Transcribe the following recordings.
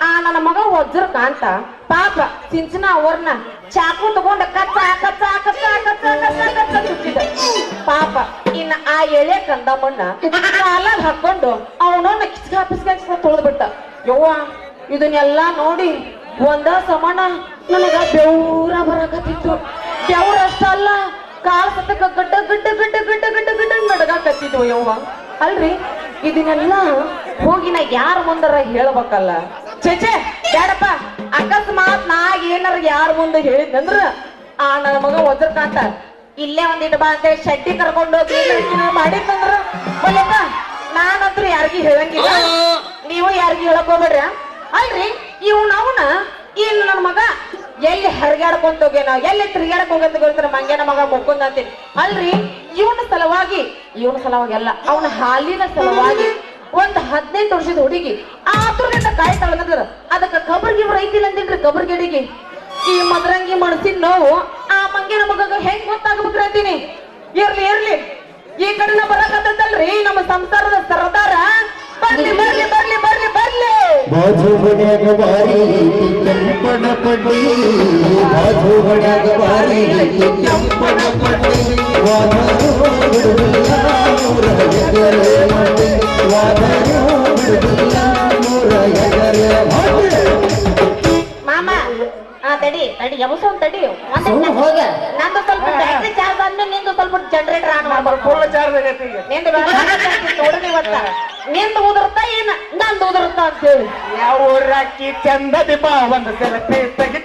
ಆ, ನನ್ನ ಮಗ ವಜ್ರ ಕಾಂತ ಪಾಪ, ಸಿಂಚನ ಅವ್ರನ್ನ ಚಾಕು ತಗೊಂಡ ಕಚ್ಚ ಕಚ್ಚ ಕಚ್ಚ ಕಚ್ಚ ಕಚ್ಚ ಕಚ್ಚ ಪಾಪ, ಇನ್ನ ಆ ಎಳೆ ಕಂದಮ್ಮನ್ನ ಕಾಲಾಗ ಹಾಕೊಂಡು ಅವನನ್ನ ಕಿಸ್ಕ ಪಿಸ್ಕ ತೊಳೆದು ಬಿಟ್ಟ. ಯವ್ವ, ಇದನ್ನೆಲ್ಲ ನೋಡಿ ಒಂದ ಸಮಾನ ನನಗ ಬೆವರ ಬರಕತ್ತಿತ್ತು. ಬೆವ್ರ ಅಷ್ಟಲ್ಲ ಕಾಲ್ ಸತಕ ಗಡ್ಡ ಗಡ್ಡ ಗಡ್ಡ ಗಡ್ಡ ಗಡ್ಡ ಗಡ್ಡ ನಡಗಾಕತ್ತಿದ್ವು ಯವ್ವ. ಅಲ್ರಿ, ಇದನ್ನೆಲ್ಲ ಹೋಗಿ ನಾ ಯಾರ ಮುಂದರ ಹೇಳ್ಬೇಕಲ್ಲ? ಚೇಚೆ ಬೇಡಪ್ಪ ಅಕಸ್ಮಾತ್ ನಾ ಏನಾರ ಯಾರ ಮುಂದೆ ಹೇಳಿದ್ನಂದ್ರ ಆ ನನ್ನ ಮಗ ಒದ್ರಕಾಂತ ಇಲ್ಲೇ ಒಂದಿಟ್ಟು ಬಾ ಅಂತ ಶೆಟ್ಟಿ ಕರ್ಕೊಂಡು ಹೋಗಿ ಮಾಡಿದ್ನಂದ್ರ ನಾನಂತ್ರ ನಾನಂತೂ ಯಾರಿಗೂ ಹೇಳಂಗಿಲ್ಲ. ನೀವು ಯಾರಿಗೂ ಹೇಳಕ್ ಹೋಗ್ಬೇಡ್ರಿ ಅಲ್ರಿ ಇವ್ ಅವನ ಇನ್ನು ನನ್ನ ಮಗ. ಎಲ್ಲಿ ಹರಿಗಾಡ್ಕೊಂತ ಹೋಗ್ಯಾನ ಎಲ್ಲಿ ತಿರ್ಗಾಡಕ್ ಹೋಗಂತ ಗೊತ್ತರ ಮಂಗ್ಯನ ಮಗ ಮುಕ್ಕೊಂಡ್ ಅಂತೀನಿ. ಅಲ್ರಿ ಇವನ ಸಲುವಾಗಿ ಇವನ ಸಲುವಾಗಿ ಅಲ್ಲ ಅವನ ಹಾಲಿನ ಸಲುವಾಗಿ ಒಂದ್ ಹದಿನೆಂಟು ವರ್ಷದ ಹುಡುಗಿ. ಆತುರದಿಂದ ಕಾಯ್ತಾಳ ಅದಕ್ಕೆ ಕಬರ್ಗಿ ಐತಿಲ್ಲ ಅಂತೀನಿ ಕಬರ್ಗಿ ಹುಡುಗಿ ಈ ಮದರಂಗಿ ಮನಸ್ಸಿನ ನೋವು ಆ ಮಂಗ್ಯನ ಮಗ ಹೆಂಗ್ ಗೊತ್ತಾಗ್ಬೇಕ್ರಿ ಅಂತೀನಿ. ಇರ್ಲಿ ಇರ್ಲಿ. ಈ ಕಡೆನ ಬರಕತ್ತಲ್ರಿ ನಮ್ಮ ಸಂಸಾರದ ಸರದಾರ. ಬರ್ಲಿ ಬರ್ಲಿ ಬರ್ಲಿ ಬರ್ಲಿ ಬರ್ಲಿ. ಬಾಜು ಬಡಿಯಾಗ ಬಾರಿ ಮಾಮ ಆ ತಡಿ ತಡಿ ಯಮಸ ತಡಿ. ಒಂದು ಹೋಗ. ನಂದು ಸ್ವಲ್ಪ ಬ್ಯಾಟ್ರಿ ಚಾರ್ಜ್ ಆದ್ಮೇಲೆ ನಿಂದು ಸ್ವಲ್ಪ ಜನರೇಟರ್ ಆನ್ ಮಾಡ್ಬೇಕು. ಫುಲ್ ಚಾರ್ಜ್ ಆಗೈತಿ ಈಗ. ನಿಂದು ಇವತ್ತ ನಿಂದು ಉದುರ್ತಾ ಏನ? ನಂದು ಉದುರ್ತಾ ಅಂತೇಳಿ. ಯಾವ ಊರಾಕಿ ಚಂದದಿ ಬಾ ಒಂದು ಸೆಲ್ಫಿ ತೆಗಿತೇನ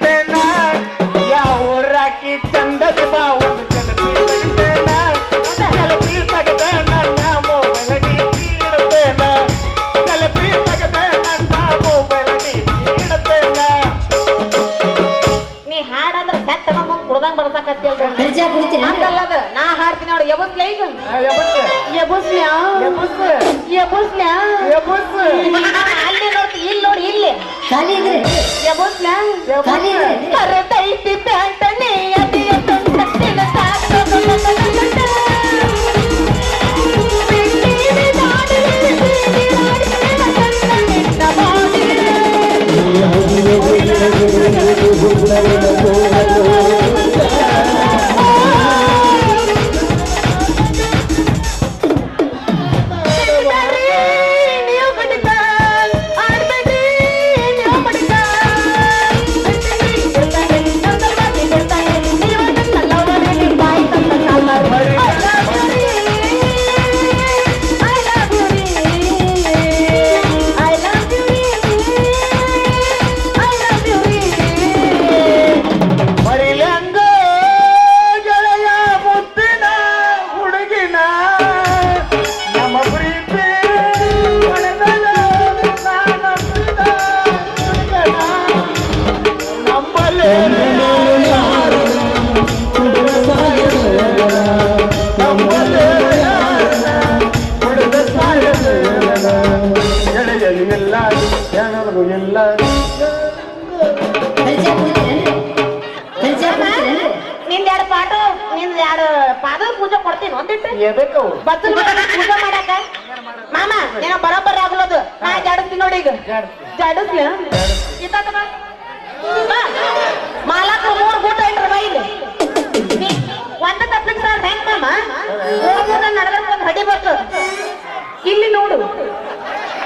ಕರೆದೈತಿ ಪ್ಯಾಂಟನೆ ಅದಿಯ ತೊಂದತ್ತಿನ ಸಾಕು ನೀವು ನಿಂದ ಎರಡು ಪಾಟು ನಿಂದ ಎರಡು ಪಾದದ ಪೂಜೆ ಕೊಡ್ತೀನಿ ಒಂದಿಟ್ಟು ಎದಕ್ಕವು ಬಚ್ಚಲ್ ಪೂಜೆ ಮಾಡಾಕ ಮಾಮ ಏನೋ ಬರೋಬ್ಬರ ಆಗ್ಲದು. ನಾ ಜಾಡಿಸ್ತೀನಿ ನೋಡಿ ಈಗ. ಜಾಡಿಸ್ಲ. ಮಾಲಕ್ರು ಮೂರ್ ಗೂಟ ಇಟ್ರ ಬೈಲಿ ಒಂದ ತಪ್ಪಿಗೆ ಸರ್ ಹೆಂಗ್ ಮಾಮ? ಹೋಗೋದ ಗೂಟ ನಡೆದ್ರೆ ಹಡಿ ಇಲ್ಲಿ ಇಲ್ಲಿ ನೋಡು.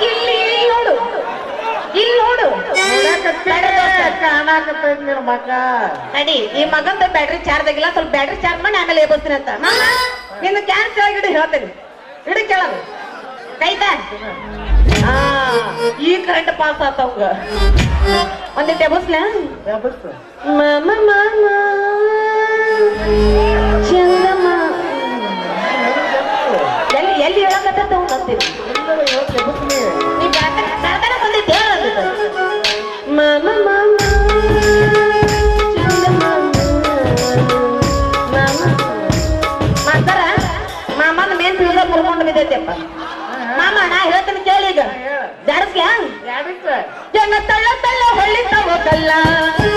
ಇಲ್ಲಿ ನೋಡು. ಬ್ಯಾಡ್ರಿ ನೋಡು ಕಾಣಾಕತ್ತೈತಿ ನಿನ್ನ ಮಗ. ನಡಿ ಈ ಮಗಂದ ಬ್ಯಾಟ್ರಿ ಚಾರ್ಜ್ ಆಗಿಲ್ಲ ಸ್ವಲ್ಪ ಬ್ಯಾಟ್ರಿ ಚಾರ್ಜ್ ಮಾಡಿ ಆಮೇಲೆ ಎಬ್ಬಸ್ತೀನಿ ಅಂತ. ನಿನ್ನ ಕ್ಯಾನ್ ಕೆಳಗೆ ಇಡು ಹೇಳ್ತೇನೆ. ಇಡು ಕೆಳಗೆ. ಕೈತಾ. ಆ ಈ ಕರೆಂಟ್ ಪಾಸ್ ಆತವಂಗ ಒಂದೇ ಎಬ್ಬಸ್ಲ ಎಬ್ಬಸ್ ಮಾಮ ಮಾಮ ಚಂದಮ್ಮ ಎಲ್ಲಿ ಎಲ್ಲಿ ಹೇಳಕತ್ತ ಅಂತೀನಿ love.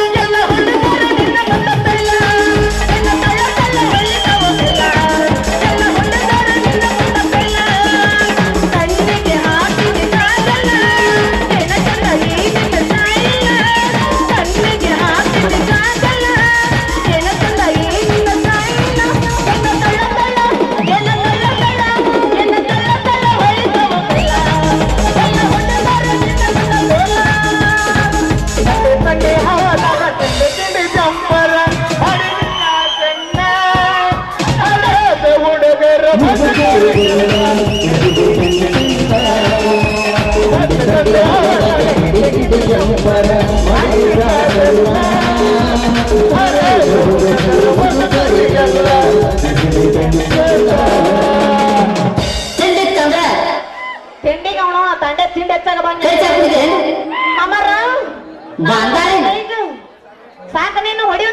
ಸಾಕ ನೀನು ಹೊಡಿವ್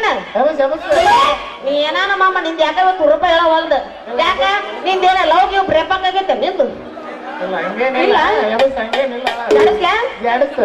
ನೀ ಏನೋ ನಮ್ಮಮ್ಮ ನಿಂದ ಯಾಕ ಇವತ್ತು ರೂಪಾಯಿ ಹೇಳವಲ್ದು? ಯಾಕ? ನಿಂದ ಏನ ಲವ್ ಗಿವ್ ಬ್ರೇಪಕ್ ಆಗೈತೆ ನಿಂದು. ಇಲ್ಲ ನಡೆಸ್ಲಾ ನಡೆಸ್ಲಿ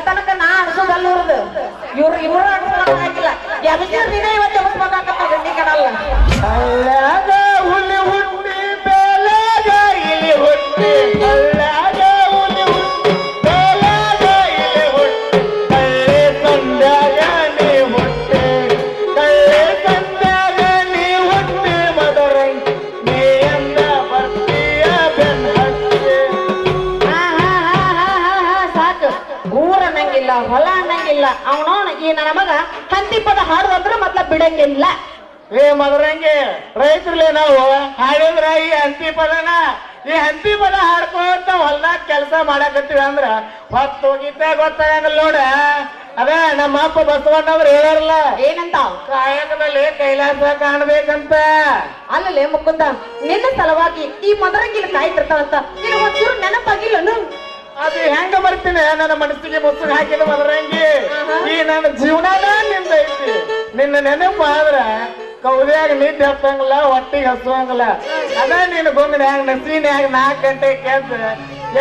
ತನಕ ನಾ ಅನ್ಸೋದಲ್ಲ ಇವ್ರದ್ದು ಇವ್ರು ಇವ್ರು ಅನ್ಸೋದಾಗಿಲ್ಲ ಎದಕ್ಕೆ ನೀನೇ ನನ್ನ ಮಗ ಹಂತಿ ಪದ ಹಾಡುದಂದ್ರ ಮೊದ್ಲ ಬಿಡಂಗಿಲ್ಲ ಏ ಮದರಂಗಿ ರೈತರಲ್ಲೇ ನಾವು ಹಾಡಿದ್ರ ಈ ಹಂತಿ ಪದನ ಈ ಹಂತಿ ಪದ ಹಾಡ್ಕೊಂತ ಹೊಲ್ದಾಗ ಕೆಲಸ ಮಾಡಕತ್ತೀವಿ ಅಂದ್ರ ಹೊತ್ತು ಹೋಗಿದ್ದೆ ಗೊತ್ತಾಗಂಗಿಲ್ಲ ನೋಡ. ಅದೇ ನಮ್ಮ ಅಪ್ಪ ಬಸವಣ್ಣವ್ರು ಹೇಳಾರಲ್ಲ ಏನಂತ? ಕಾಯಕದಲ್ಲಿ ಕೈಲಾಸ ಕಾಣ್ಬೇಕಂತ. ಅಲ್ಲಲ್ಲೇ ಮುಕುಂದ ನಿನ್ನ ಸಲುವಾಗಿ ಈ ಮದರಂಗಿಲ್ ಕಾಯ್ತಿರ್ತಾವಂತ. ನಿನಗೆ ಒಂಚೂರು ನೆನಪಾಗಿಲ್ಲನು? ಅದು ಹೆಂಗ ಬರ್ತೀನಿ ನನ್ನ ಮನಸ್ಸಿಗೆ ಮುಸುಗ ಹಾಕಿದ ಮದರಂಗಿ. ಈ ನನ್ನ ಜೀವನನ ನಿಂದೈತಿ ನಿನ್ನ ನೆನಪು ಆದ್ರ ಕೌದ್ಯಾಗ ನಿದ್ದೆ ಹತ್ತಂಗಿಲ್ಲ ಹೊಟ್ಟಿಗೆ ಹಸುವಂಗಿಲ್ಲ. ಅದ ನಿನ್ನ ಹ್ಯಾಂಗ ನಸೀನ್ಯಾಗ ನಾಲ್ಕು ಗಂಟೆ ಕೆದ್ದು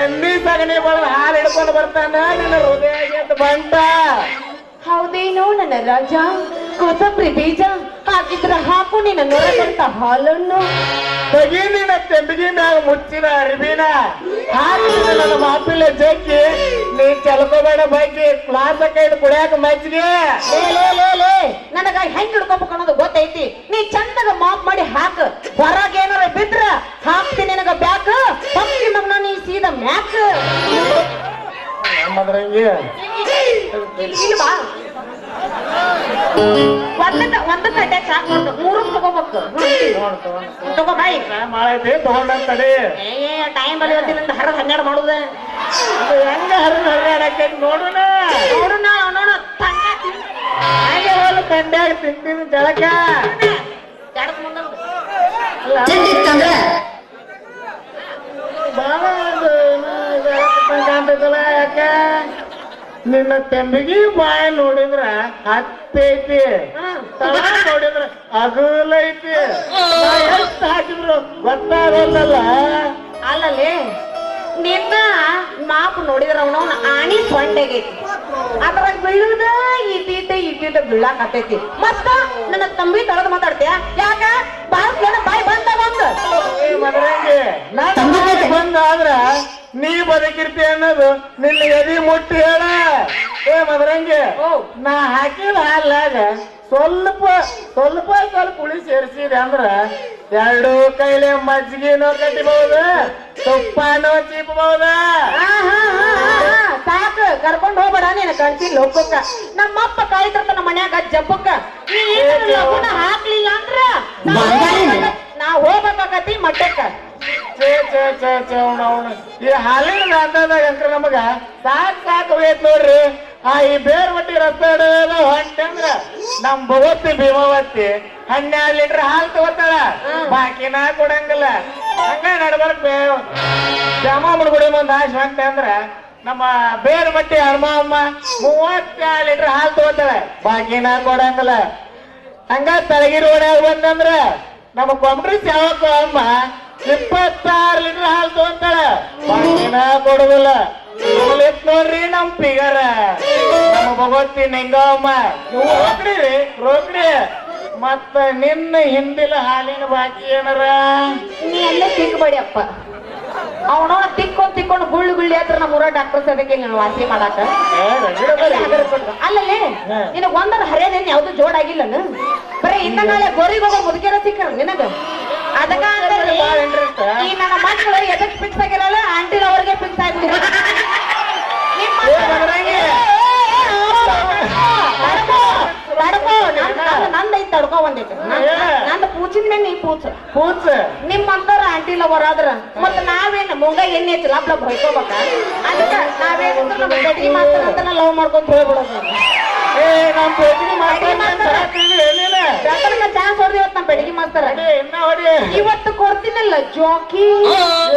ಎಣ್ಣಿ ಸಗಣಿ ಬಳದ ಹಾಲು ಹಿಡ್ಕೊಂಡು ಬರ್ತಾನ? ನಿನ್ನ ಹೃದಯ ಬಂತ. ಹೌದೇನೋ ನನ್ನ ರಾಜ? ಕೊತ್ತಂಬರಿ ಬೀಜ? ಹಾಕಿದ್ರ ಹಾಕು ನಿನ್ನ ನೊರೆದಂತ ಹಾಲನ್ನು. ತಗಿ ನಿನ್ನ ತೆಂಬಿಗೆ ಮ್ಯಾಗ ಮುಚ್ಚಿನ ಅರಿವಿನ. ಹಾಕಿದ ನನ್ನ ಮಾಪಿಲೆ ಜಗ್ಗಿ. ನೀ ಚಲ್ಕೋಬೇಡ ಬಗ್ಗೆ ಕ್ಲಾಸ್ ಕೈಡ್ ಕುಡಿಯಾಕ ಮಜ್ಜಿಗೆ. ಲೇ ಲೇ ಲೇ ಲೇ ನನಗ ಹೆಂಗ್ ಹಿಡ್ಕೋಬೇಕು ಅನ್ನೋದು ಗೊತ್ತೈತಿ. ನೀ ಚಂದಗ ಮಾಪ್ ಮಾಡಿ ಹಾಕ. ಹೊರಗೇನಾರ ಬಿದ್ರ ಹಾಕ್ತೀನಿ ನಿನಗ ಬ್ಯಾಕ್. ಪಕ್ಕಿ ಮಗ್ನ ನೀ ಸೀದಾ ಮ್ಯಾಕ್. ಮದ್ರಂಗಿ ಇಲ್ಲಿ ಬಾ. ಒಂದಕ್ಕ ಒಂದ ಕಡ್ಡೆ ಸಾಕ್ ನೋಡು ಮೂರು ತಗೋಬೇಕು. ತಗೋ ಬಾಯಿ. ಮಾಡೈತಿ ತಗೊಂಡ ತಡಿ ಏ ಟೈಮ್ ಬಲಿ ಹೊತ್ತಿನಿಂದ ಹರ ಹನ್ನೆರಡು ಮಾಡುದ. ಹೆಂಗ ನೋಡೋಣ ತಂಗ ಹಾಗೆ ಹೋಲು ತಂಡ್ಯಾಗ ತಿಂತೀನಿ ಜಳಕ. ಬಾಳ ಕಾಣ್ತೈತಲ್ಲ ಯಾಕ ನಿನ್ನ ತಂಬಿಗಿ ಬಾಯ ನೋಡಿದ್ರ ಹತ್ತೈತಿ. ತಳ ನೋಡಿದ್ರ ಅಗಲೈತಿ ಎಷ್ಟ್ ಹಾಕಿದ್ರು ಗೊತ್ತಾಗಲ್ಲ ಅಲ್ಲಲೇ ನಿನ್ನ ಮಾಪ್ ನೋಡಿದ್ರ ಅವನವನ ಆಣಿ ಸೊಂಡೆಗೈತಿ ಅದ್ರಾಗ ಬೀಳುದ ಇಟ್ಟಿಟ್ಟ ಇಟ್ಟಿಟ್ಟ ಬೀಳಾಕತ್ತೈತಿ ಮತ್ತ ನನ್ನ ತಂಬಿ ತಳದ ಮಾತಾಡ್ತೀಯ? ಯಾಕ? ಬಾಯ್ ಬಾಯ್ ಬಂದ ಬಂದ ಬಂದಾದ್ರ ನೀ ಬದುಕಿರ್ತಿ ಅನ್ನೋದು ನಿನ್ನ ಎದಿ ಮುಟ್ಟಿ ಹೇಳ. ಏ ಮದ್ರಂಗಿ ಓ. ನಾ ಹಾಕಿದ ಹಾಲಾಗ ಸ್ವಲ್ಪ ಸ್ವಲ್ಪ ಸ್ವಲ್ಪ ಹುಳಿ ಸೇರಿಸಿದೆ ಅಂದ್ರ ಎರಡು ಕೈಲೆ ಮಜ್ಜಿಗೆನೋ ಕಟ್ಟಿಬಹುದು ತುಪ್ಪನೋ ಚೀಪಬಹುದು. ಸಾಕು ಕರ್ಕೊಂಡು ಹೋಗ್ಬೇಡ ನೀನು ಕಳ್ಸಿ ಲೋಕಕ್ಕ. ನಮ್ಮಪ್ಪ ಕಾಯ್ತಿರ್ತಾನ ಮನ್ಯಾಗ ಜಬ್ಬಕ್ಕ. ಲಗುನ ಹಾಕ್ಲಿಲ್ಲ ಅಂದ್ರ ನಾ ಹೋಗ್ಬೇಕಾಗತ್- ಮಟ್ಟಕ್ಕ. ಈ ಹಾಲಿನ ದಾಂಧದಾಗ ಅಂತ ನಮಗ ಸಾಕ್ ಸಾಕು ಹೋಗೈತ್ ನೋಡ್ರಿ. ಆ ಈ ಬೇರ್ ಒಟ್ಟಿ ರಸ್ತೆ ಹೊಂಟೆ ಅಂದ್ರ ನಮ್ ಭಗವತಿ ಭೀಮಾವತಿ. ಹನ್ನೆರಡು ಲೀಟರ್ ಹಾಲು ತಗೋತಾಳ. ಬಾಕಿನ ಕೊಡಂಗಿಲ್ಲ. ಹಂಗ ನಡ್ಬರ್ಕ್ ಬೇ ಶ್ಯಾಮಮ್ಮನ ಗುಡಿ ಒಂದು ಆಶ್ ಹೊಂಟೆ ಅಂದ್ರ ನಮ್ಮ ಬೇರ್ ಮಟ್ಟಿ ಹನುಮಮ್ಮ ಮೂವತ್ತೆರಡು ಲೀಟರ್ ಹಾಲು ತಗೋತಾಳ. ಬಾಕಿನ ಕೊಡಂಗಿಲ್ಲ. ಹಂಗ ತಳಗಿರಿ ಓಡ್ಯಾಗ ಬಂದಂದ್ರ ನಮ್ಮ ಕೊಂಬ್ರಿ ಸೇವಕ ಅಮ್ಮ ಇಪ್ಪತ್ತಾರು ಲೀಟರ್ ಹಾಲು ತಗೋತಾಳ. ಬಾಕಿನ ಕೊಡುದಿಲ್ಲ. ನೋಡ್ರಿ ನಮ್ ಫಿಗರ್ ನಮ್ಮ ಭಗವತಿ ನಿಂಗಮ್ಮ. ನೀವು ರೋಕ್ಡಿ ರೀ ರೋಕ್ಡಿ ಮತ್ತ ನಿನ್ನ ಹಿಂದಿಲ ಹಾಲಿನ ಬಾಕಿ ಏನಾರ? ನೀ ಅಲ್ಲೇ ತಿಕ್ಕಬೇಡಿ ಅಪ್ಪ ಅವನವನ ತಿಕ್ಕೊಂಡ್ ತಿಕ್ಕೊಂಡು ಗುಳ್ಳು ಗುಳ್ಳಿ ಹತ್ರ ನಮ್ಮ ಊರ ಡಾಕ್ಟರ್ ಸದಕ್ಕೆ ನೀನು ವಾಸಿ ಮಾಡಾಕ. ಅಲ್ಲಲ್ಲಿ ನಿನಗ ಒಂದರ ಹರಿಯದೇನ್ ಯಾವ್ದು ಜೋಡಾಗಿಲ್ಲ ಬರೀ ಇನ್ನ ನಾಳೆ ಗೋರಿಗೆ ಹೋಗೋ ಮುದುಕಿರ ಸಿಕ್ಕರ ನಿನಗ? ಅದಕ್ಕ ಈ ನನ್ನ ಮಕ್ಕಳು ಎದಕ್ ಫಿಕ್ಸ್ ಆಗಿರಲ್ಲ ಆಂಟಿ ಅವ್ರಿಗೆ ಫಿಕ್ಸ್ ನಿಮ್ಮ ನಂದ್- ನಂದೈತ್ ತಡ್ಕೊ ಒಂದಿಟ್ಟು ನಂದ. ಪೂಚಿನ ಮೇಲೆ ನೀ ಪೂಚ? ಪೂಚ. ನಿಮ್ಮಂತರ ಆಂಟಿ ಲವರ್ ಆದ್ರ. ಮತ್ತೆ ನಾವೇನ್ ಮುಂಗ ಎಣ್ಣೆ ಐತಿ ಲಬ್ ಲಬ್ ಹೊಯ್ಕೋಬೇಕ? ಅದಕ್ಕ ನಾವೇನ್ ನಮ್ಮ ಮಾಸ್ತರ್ ಅಂತ ಲವ್ ಮಾಡ್ಕೊಂತ ಹೋಗ್ಬಿಡೋದು. ಏ ನಮ್ ಪೇಟಿಗೆ ಮಾತಾಡ್ತೀನಿ ಬೆಟ್ಟರ್ಕ ಚಾನ್ಸ್ ಹೊಡ್ದಿ ಇವತ್ತು ನಮ್ಮ ಬೆಡಗಿ ಮಾಸ್ತರ್. ಇನ್ನ ಹೊಡಿ. ಇವತ್ತು ಕೊಡ್ತೀನಲ್ಲ ಜಾಕಿ?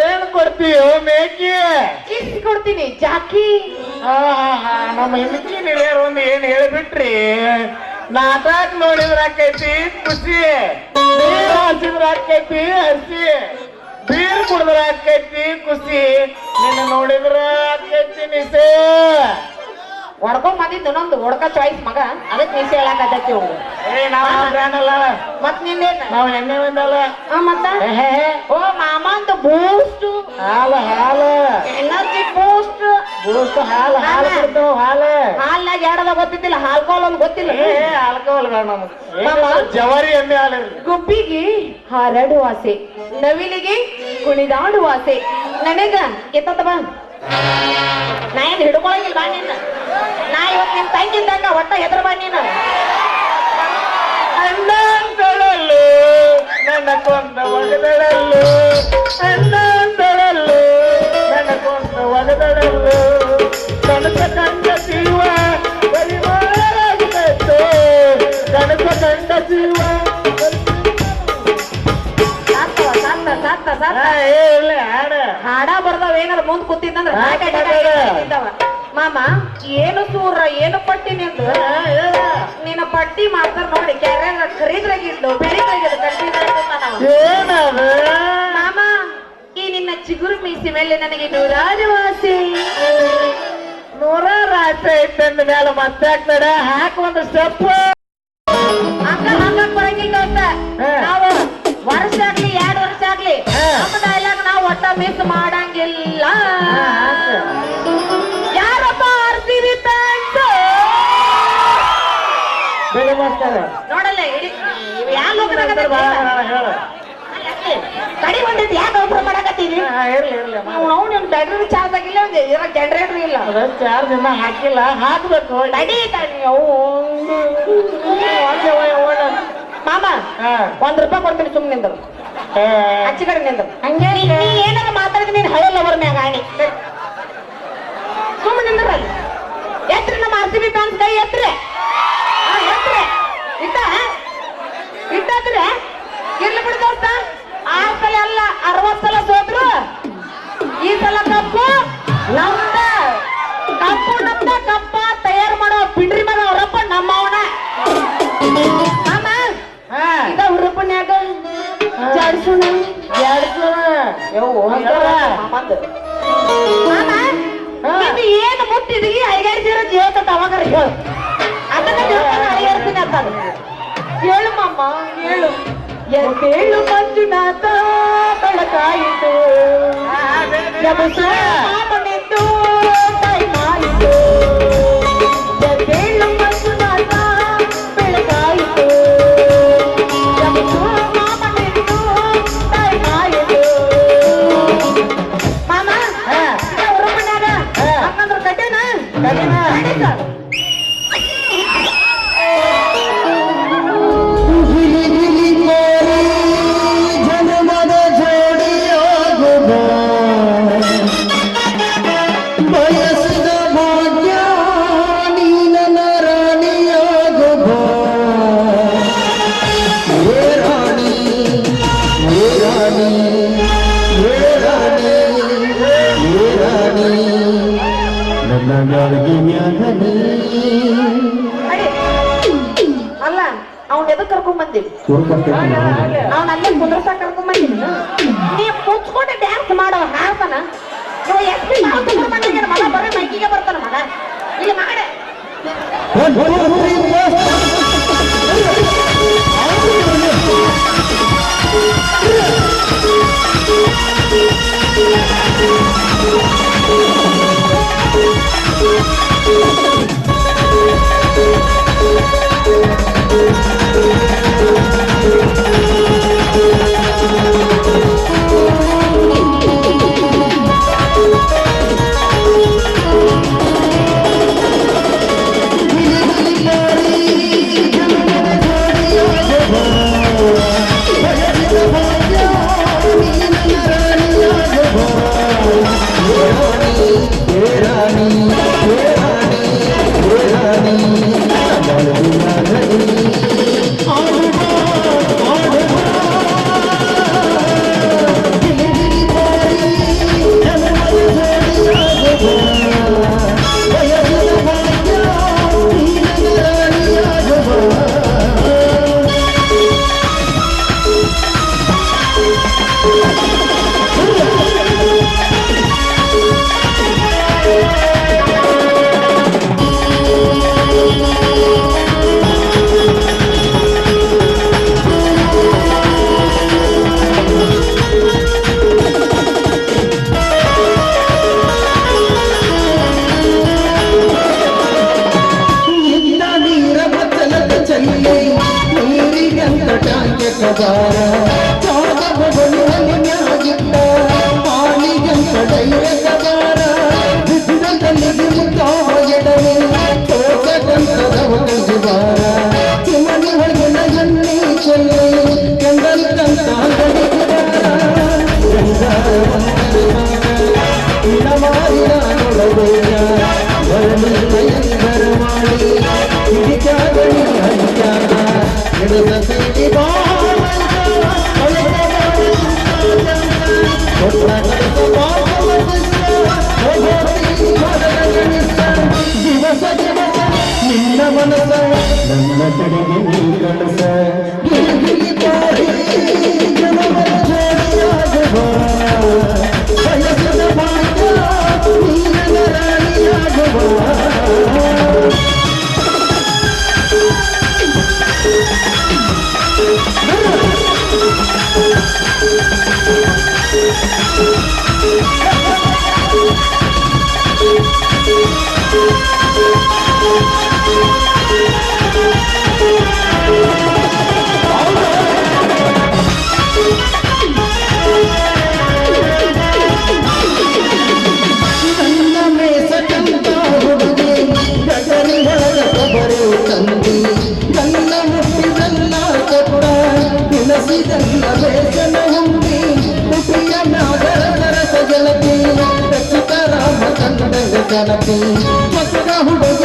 ಏನ್ ಕೊಡ್ತೀಯೋ ಮೇಕಿ? ಕಿಸ್ ಕೊಡ್ತೀನಿ ಜಾಕಿ? ನಮ್ಮ ಹಿಂದಕಿ ಹಿರಿಯರು ಒಂದು ಏನ್ ಹೇಳಿಬಿಟ್ರಿ? ನಾಟಕ ನೋಡಿದ್ರ ಆಕೈತಿ ಖುಷಿ. ನೀರ್ ಹಾಸಿದ್ರ ಆಕೈತಿ ಹಸಿ. ಬೀರ್ ಕುಡಿದ್ರ ಆಕೈತಿ ಖುಷಿ. ನಿನ್ನ ನೋಡಿದ್ರ ಆಕೈತಿ ನಿಸೆ. ಹೊಡ್ಕೊಂಡ್ ಬಂದಿದ್ದು ಇನ್ನೊಂದು ಹೊಡ್ಕ ಚಾಯ್ಸ್ ಮಗ. ಅದಕ್ಕೆ ಮೀಸೆ ಹೇಳಕ್ ಅದಕ್ಕೆ ಅಲ್ಲ ಮತ್ ನಿಂದೇನ ನಾವ್ ಎಣ್ಣೆ ಬಂದಲ್ಲ ಮತ್ತ ಓ ಮಾಮಂದು ಬೂಸ್ಟ್ ಹಾಲು ಹಾಲು. ಎನರ್ಜಿ ಬೂಸ್ಟ್ ಬೂಸ್ಟ್ ಹಾಲು ಹಾಲು ಕೊಡ್ತಾವ ಹಾಲು. ಹಾಲ್ನಾಗ ಎರಡದ ಗೊತ್ತಿದ್ದಿಲ್ಲ ಹಾಲ್ಕೋಲ್ ಒಂದು ಗೊತ್ತಿಲ್ಲ. ಏ ಆಲ್ಕೋಹಾಲ್ ಬೇಡ ನಮ್ಗೆ? ಜವಾರಿ ಎಣ್ಣೆ ಹಾಲು. ಗುಬ್ಬಿಗೆ ಹರಡು ಆಸೆ ನವಿಲಿಗೆ ಕುಣಿದಾಡು ಆಸೆ ನನಗ ಎತ್ತ ಬಾ. ನಾ ಏನ್ ಹಿಡ್ಕೊಳಂಗಿಲ್ಲ ಬಾ ನಿನ್ನ. ನಾ ಇವತ್ತು ನಿನ್ ತಂಗಿದ್ದಂಗ ಒಟ್ಟ ಹೆದ್ರ ಬಾ ನೀನು. ಅಣ್ಣಂದಳಲ್ಲು ನನ್ನ ಕೊಂದ ಒಗದಳಲ್ಲು ಅಣ್ಣಂದಳಲ್ಲು ನನ್ನ ಕೊಂದ ಒಗದಳಲ್ಲು ಕನಸ ಕಂಡ ಜೀವ ಪರಿಮಾಣಾಗಿತ್ತು ಕನಸ ಕಂಡ ಜೀವ ಸಾತ್ತ ಸಾತ್ತ ಸಾತ್ತ ಏ ಹೇಳಿ. ಹಾಡ ಬರ್ದಾವ ಏನಾರ ಮುಂದ್ ಕೂತಿದ್ದಂದ್ರ. ಮಾಮ ಏನು ಸೂರ ಏನು ಪಟ್ಟಿ ನಿಂದು? ನಿನ್ನ ಪಟ್ಟಿ ಮಾತ್ರ ನೋಡಿ ಕೆರೆ ಖರೀದ್ರಾಗಿದ್ದು ಬೆಳಿಗ್ರಾಗಿದ್ದು ಮಾಮ. ಈ ನಿನ್ನ ಚಿಗುರು ಮೀಸಿ ಮೇಲೆ ನನಗೆ ನೂರಾರು ಆಸೆ ನೂರಾರು ಆಸೆ ಇತ್ತಂದ ಮೇಲೆ ಮತ್ತೆ ಹಾಕ್ತಾಡ ಹಾಕ ಒಂದು ಸ್ಟೆಪ್ ಹಂಗ ಹಂಗ ಬರಂಗಿಲ್ಲ ಅಂತ. ನಾವು ವರ್ಷ ಆಗ್ಲಿ ಒಟ್ಟ ಮಿಸ್ ಮಾಡಂಗಿಲ್ಲ. ಯಾರಪ್ಪ ಬೆಳೆ ಮಾಸ್ತಾರ ನೋಡಲ್ಲ ಕಡಿ ಬಂದಿದ್ದು ಯಾಕೆ ಒಬ್ರು ಇರ್ಲಿ ಅವ್ನು ನಿಮ್ ಬ್ಯಾಟ್ರಿ ಚಾರ್ಜ್ ಆಗಿಲ್ಲ ಒಂದು ಇರೋ ಜನರೇಟರ್ ಇಲ್ಲ ಚಾರ್ಜ್ ಇನ್ನ ಹಾಕಿಲ್ಲ ಹಾಕ್ಬೇಕು ನಡಿ ಅವು. ಮಾಮ. ಒಂದ್ ರೂಪಾಯಿ ಕೊಡ್ತೀನಿ ಸುಮ್ಮನೆ ನಿಂದ್ರು ಏ, ಆಚೆ ಕಡೆ ನಿಂದ್ರು ಹಂಗೆ ನೀ ಏನಾರ ಮಾತಾಡಿದ್ರೆ ನೀನ್ ಹೈಯಲ್ಲ ಅವರ ಮ್ಯಾಗ ಆಣಿ. ಎತ್ರಿ ನಮ್ಮ ಇಟ್ಟ ಇರ್ಲಿ ಆರ್ ಸಲ ಅಲ್ಲ ಅರವತ್ ಸಲ ಸೋದ್ರು ಈ ಸಲ ಕಪ್ಪು. ನಮ್ದ ಜಾಡ್ಸುಣ. ಯವ್ವ, ಅಂತಾರ. ನಿಂದು ಏನು ಮುಟ್ಟಿದೀಗಿ ಐಗಾಡ್ಸಿರೋ ಜೀವತ ಅವಾಗಾರ ಹೇಳು ಅದನ್ನ ತಿಳ್ಕೊಂಡು ಐಗಾಡ್ತೀನಿ ಅಂತ ಹೇಳು ಮಾಮ ಹೇಳು ಎದ್ದೇಳು ಮಂಜುನಾಥ ಬೆಳಕಾಯಿತು ಯಮುಸ ಮಾಮನೆಂದು ಅಲ್ಲ, ಅವ್ನ ಎದಕ್ ಕರ್ಕೊಂಡ್ ಬಂದಿವಿ ಅಲ್ಲೇ ಕುಂದ್ರಸಾಕ ಕರ್ಕೊಂಡ್ ಬಂದಿನಿ ನೀ ಡ್ಯಾನ್ಸ್ ಮಾಡೋ ಹಾಡ್ತಾನ ಬರೀ ಮೈಕಿಗೆ ಬರ್ತಾನ ಮಗ. ಇಲ್ಲಿ ಮಾಡೆ. சொல்லு எங்கள் ನಿನ್ನ ಮನಸ್ಸ ನನ್ನ ಕಡೆಗೆ ನೀ ಕನಸ na pena Mas se derrubou